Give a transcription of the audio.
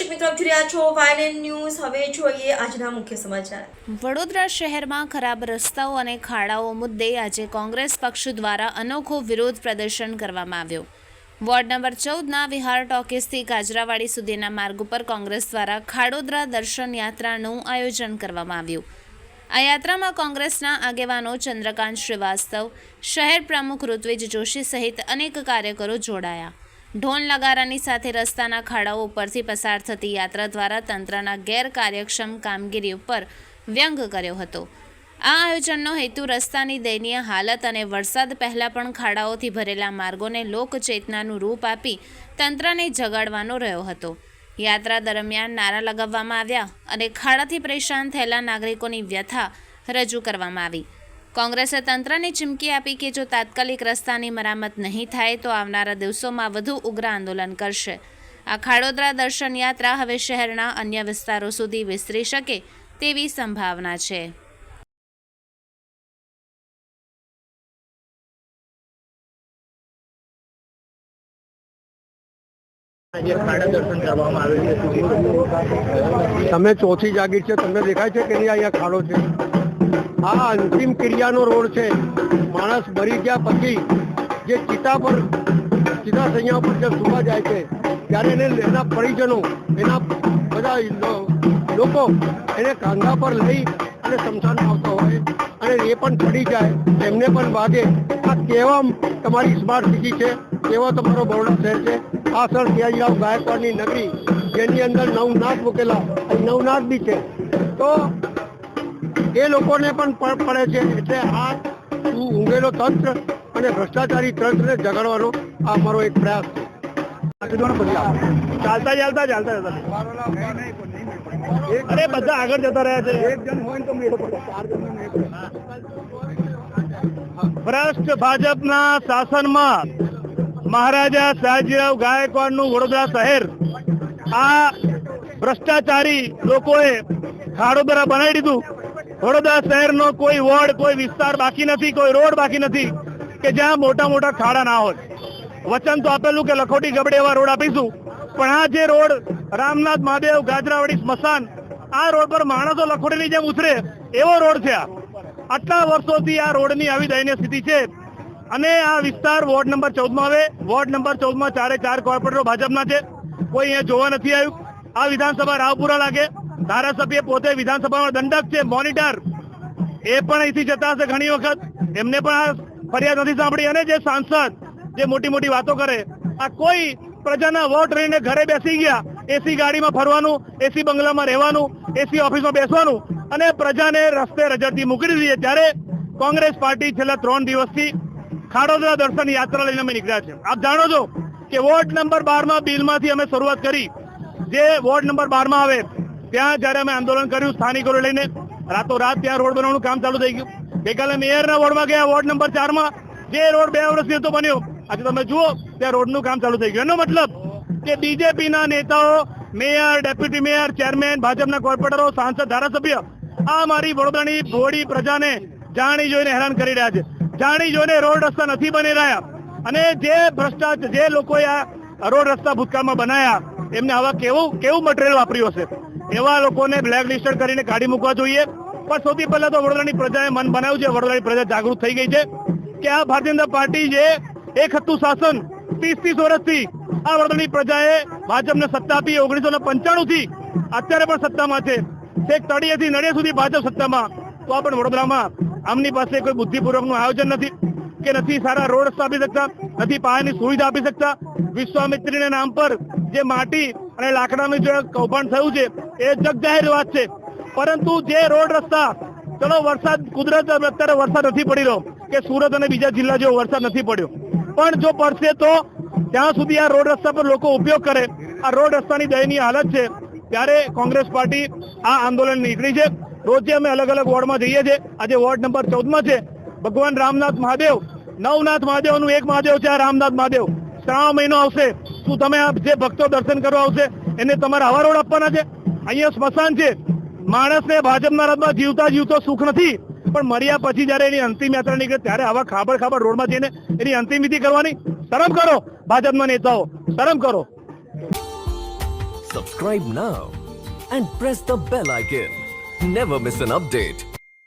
દર્શક મિત્રો, આપ જોઈ રહ્યા છો વાયલેન ન્યૂઝ. હવે જોઈએ આજના મુખ્ય સમાચાર. વડોદરા શહેરમાં ખરાબ રસ્તાઓ અને ખાડાઓ મુદ્દે આજે કોંગ્રેસ પક્ષ દ્વારા અનોખો વિરોધ પ્રદર્શન કરવામાં આવ્યો. વોર્ડ નંબર ચૌદના વિહાર ટોકીસથી કાજરાવાડી સુધીના માર્ગ ઉપર કોંગ્રેસ દ્વારા ખાડોદરા દર્શન યાત્રાનું આયોજન કરવામાં આવ્યું. આ યાત્રામાં કોંગ્રેસના આગેવાનો ચંદ્રકાંત શ્રીવાસ્તવ, શહેર પ્રમુખ ઋત્વિજ જોશી સહિત અનેક કાર્યકરો જોડાયા. ઢોલ લગારાની સાથે રસ્તાના ખાડાઓ ઉપરથી પસાર થતી યાત્રા દ્વારા તંત્રના ગેરકાર્યક્ષમ કામગીરી ઉપર વ્યંગ કર્યો હતો. આ આયોજનનો હેતુ રસ્તાની દયનીય હાલત અને વરસાદ પહેલાં પણ ખાડાઓથી ભરેલા માર્ગોને લોકચેતનાનું રૂપ આપી તંત્રને જગાડવાનો રહ્યો હતો. યાત્રા દરમિયાન નારા લગાવવામાં આવ્યા અને ખાડાથી પરેશાન થયેલા નાગરિકોની વ્યથા રજૂ કરવામાં આવી. કોંગ્રેસે તંત્રને ચીમકી આપી કે જો તાત્કાલિક રસ્તાની મરામત નહીં થાય તો આવનારા દિવસોમાં વધુ ઉગ્ર આંદોલન કરશે. આ ખાડોદરા દર્શન યાત્રા હવે શહેરના અન્ય વિસ્તારો સુધી વિસ્તરી શકે તેવી સંભાવના છે. તમે ચોથી જાગીર છે તમને દેખાય છે કે નહીં અહીંયા ખાડો છે? આ અંતિમ ક્રિયાનો રોડ છે. માણસ મરી ગયા પછી જે ચિતા પર, ચિતા સૈયા પર જે સુવા જાય છે, ત્યારે એને એના પરિજનો, એના બધા લોકો એને કાંધા પર લઈ અને શમશાનમાં આવતા હોય અને એ પણ પડી જાય, એમને પણ વાગે. આ કેવા તમારી સ્માર્ટ સિટી છે? કેવો તમારો બરોડા શહેર છે? આ સર ત્યાં ગાયકવાડની નગરી, જેની અંદર નવનાથ મૂકેલા, નવનાથ બી છે. તો એ લોકોને પણ પડે છે એટલે આ ઊંઘેલો તંત્ર અને ભ્રષ્ટાચારી તંત્રને જગાડવાનો આ અમારો એક પ્રયાસ છે. ચાલતા ચાલતા ચાલતા જતા અરે બધા આગળ જતા રહ્યા છે. એક જણ હોય તો મેળ ભ્રષ્ટ ભાજપના શાસનમાં મહારાજા સયાજીરાવ ગાયકવાડનું વડોદરા શહેર આ ભ્રષ્ટાચારી લોકોએ ખાડોદરા બનાવી દીધું. વડોદરા શહેરનો કોઈ વોર્ડ, કોઈ વિસ્તાર બાકી નથી, કોઈ રોડ બાકી નથી કે જ્યાં મોટા મોટા ખાડા ના હોય. વચન તો આપેલું કે લખોટી ગબડે એવા રોડ આપીશું. પણ આ જે રોડ, રામનાથ મહાદેવ ગાજરાવાડી સ્મશાન, આ રોડ પર માણસો લખોટીની જેમ ઉતરે, એવો રોડ છે આ. આટલા વર્ષોથી આ રોડની આવી દયનીય સ્થિતિ છે. અને આ વિસ્તાર વોર્ડ નંબર ચૌદમાં આવે. વોર્ડ નંબર ચૌદમાં ચારે ચાર કોર્પોરેટરો ભાજપના છે. કોઈ અહીંયા જોવા નથી આવ્યું. આ વિધાનસભા રાવપુરા લાગે. ધારાસભ્ય પોતે વિધાનસભામાં દંડક છે, મોનિટર. એ પણ અહીંથી જતા હશે ઘણી વખત. એમને પણ આ ફરિયાદ નથી સાંભળી. અને જે સાંસદ જે મોટી મોટી વાતો કરે, આ કોઈ પ્રજાના વોટ રહીને ઘરે બેસી ગયા એસી ગાડીમાં ફરવાનું એસી બંગલામાં રહેવાનું એસી ઓફિસમાં બેસવાનું, અને પ્રજાને રસ્તે રજડતી મૂકી દીધી છે. ત્યારે કોંગ્રેસ પાર્ટી છેલ્લા ત્રણ દિવસથી ખાડોદરા દર્શન યાત્રા લઈને અમે નીકળ્યા છે આપ જાણો છો કે વોર્ડ નંબર બારમાં બિલમાંથી અમે શરૂઆત કરી. જે વોર્ડ નંબર બારમાં આવે ત્યાં જ્યારે અમે આંદોલન કર્યું, સ્થાનિકોને લઈને રાતોરાત ત્યાં રોડ બનાવવાનું કામ ચાલુ થઈ ગયું. ગઈકાલે મેયરના વોર્ડમાં ગયા, વોર્ડ નંબર ચારમાં જે રોડ બે વર્ષથી હતો બન્યો. આજે તમે જુઓ, ત્યાં રોડનું કામ ચાલુ થઈ ગયું. એનો મતલબ કે બીજેપીના નેતાઓ, મેયર, ડેપ્યુટી મેયર, ચેરમેન, ભાજપના કોર્પોરેટરો, સાંસદ, ધારાસભ્ય, આ મારી વડોદરાની ભોળી પ્રજાને જાણી જોઈને હેરાન કરી રહ્યા છે. જાણી જોઈને રોડ રસ્તા નથી બની રહ્યા. અને જે ભ્રષ્ટાચાર જે લોકોએ આ રોડ રસ્તા ભૂતકાળમાં બનાયા, એમને આવા કેવું કેવું મટીરિયલ વાપર્યું હશે? એવા લોકોને બ્લેક લિસ્ટેડ કરીને કાઢી મૂકવા જોઈએ. પણ સૌથી પહેલા તો વડોદરાની પ્રજાએ મન બનાવ્યું છે. વડોદરાની પ્રજા જાગૃત થઈ ગઈ છે કે આ ભારતીય જનતા પાર્ટી જે એક હતું શાસન ત્રીસ ત્રીસ વર્ષથી આ વડોદરાની પ્રજાએ ભાજપને સત્તા આપી ઓગણીસો ને થી અત્યારે પણ સત્તામાં છે. છેક તળિયેથી નડિયા સુધી ભાજપ સત્તામાં. તો આ પણ વડોદરામાં આમની પાસે કોઈ બુદ્ધિપૂર્વકનું આયોજન નથી કે નથી સારા રોડ રસ્તા આપી શકતા, નથી પાયાની સુવિધા આપી શકતા. વિશ્વામિત્રીના નામ પર જે માટી અને લાકડાનું જે કૌભાંડ થયું છે એ જગજાહેર વાત છે. પરંતુ જે રોડ રસ્તા, ચલો વરસાદ, કુદરત અત્યારે વરસાદ નથી પડી રહ્યો. કે સુરત અને બીજા જિલ્લા જેવો વરસાદ નથી પડ્યો. પણ જો પડશે તો ત્યાં સુધી આ રોડ રસ્તા પર લોકો ઉપયોગ કરે. આ રોડ રસ્તાની દયનીય હાલત છે. ત્યારે કોંગ્રેસ પાર્ટી આ આંદોલન નીકળી છે. રોજે અમે અલગ અલગ વોર્ડમાં જઈએ છીએ. આજે વોર્ડ નંબર ચૌદમાં છે. ભગવાન રામનાથ મહાદેવ, નવનાથ મહાદેવનું એક મહાદેવ છે, આ રામનાથ મહાદેવ. શ્રાવણ મહિનો આવશે. શું તમે આ જે ભક્તો દર્શન કરવા આવશે, એને તમારે આવા રોડ આપવાના છે? અહીંયા સ્મશાન છે. માણસને ભાજપના રથમાં જીવતા જીવતો સુખ નથી, પણ મર્યા પછી જયારે એની અંતિમ યાત્રા નીકળે ત્યારે આવા ખાબડ ખાબડ રોડમાં જઈને એની અંતિમ વિધિ કરવાની. શરમ કરો ભાજપના નેતાઓ, શરમ કરો. Subscribe now and press the bell icon never miss an update.